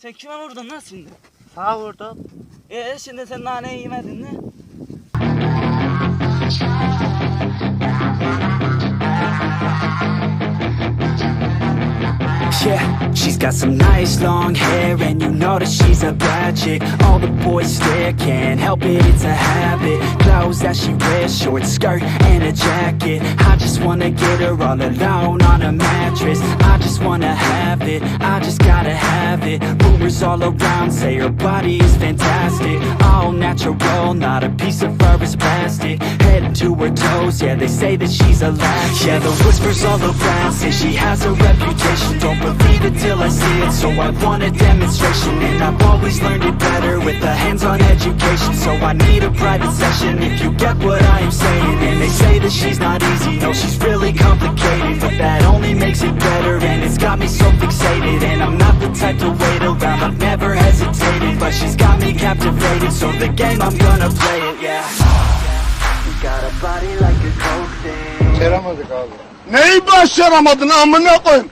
Sen kime vurdun lan şimdi? Sağa vurdum. Ee şimdi sen naneyi yemedin mi? Yeah, she's got some nice long hair And you know that she's a bad chick All the boys stare, can't help it, it's a habit Clothes that she wears, short skirt and a jacket I just wanna get her all alone on a mattress I just wanna have it, I just gotta have it. Rumors all around say her body is fantastic. All natural, not a piece of fur is plastic. Head to her toes, yeah, they say that she's a latch. Yeah, the whispers all around say she has a reputation. Don't believe it till I see it, so I want a demonstration. And I've always learned it better with a hands-on education. So I need a private session if you get what I am saying. And they say that she's not easy, no, she's really complicated. But that only makes it better, and it's got me so fixated. And I'm type to wait around, I've never hesitated But she's got me captivated, so the game, I'm gonna play it, yeah You got a body like a coke thing Başaramadık abi. Neyi başaramadın amına koyayım?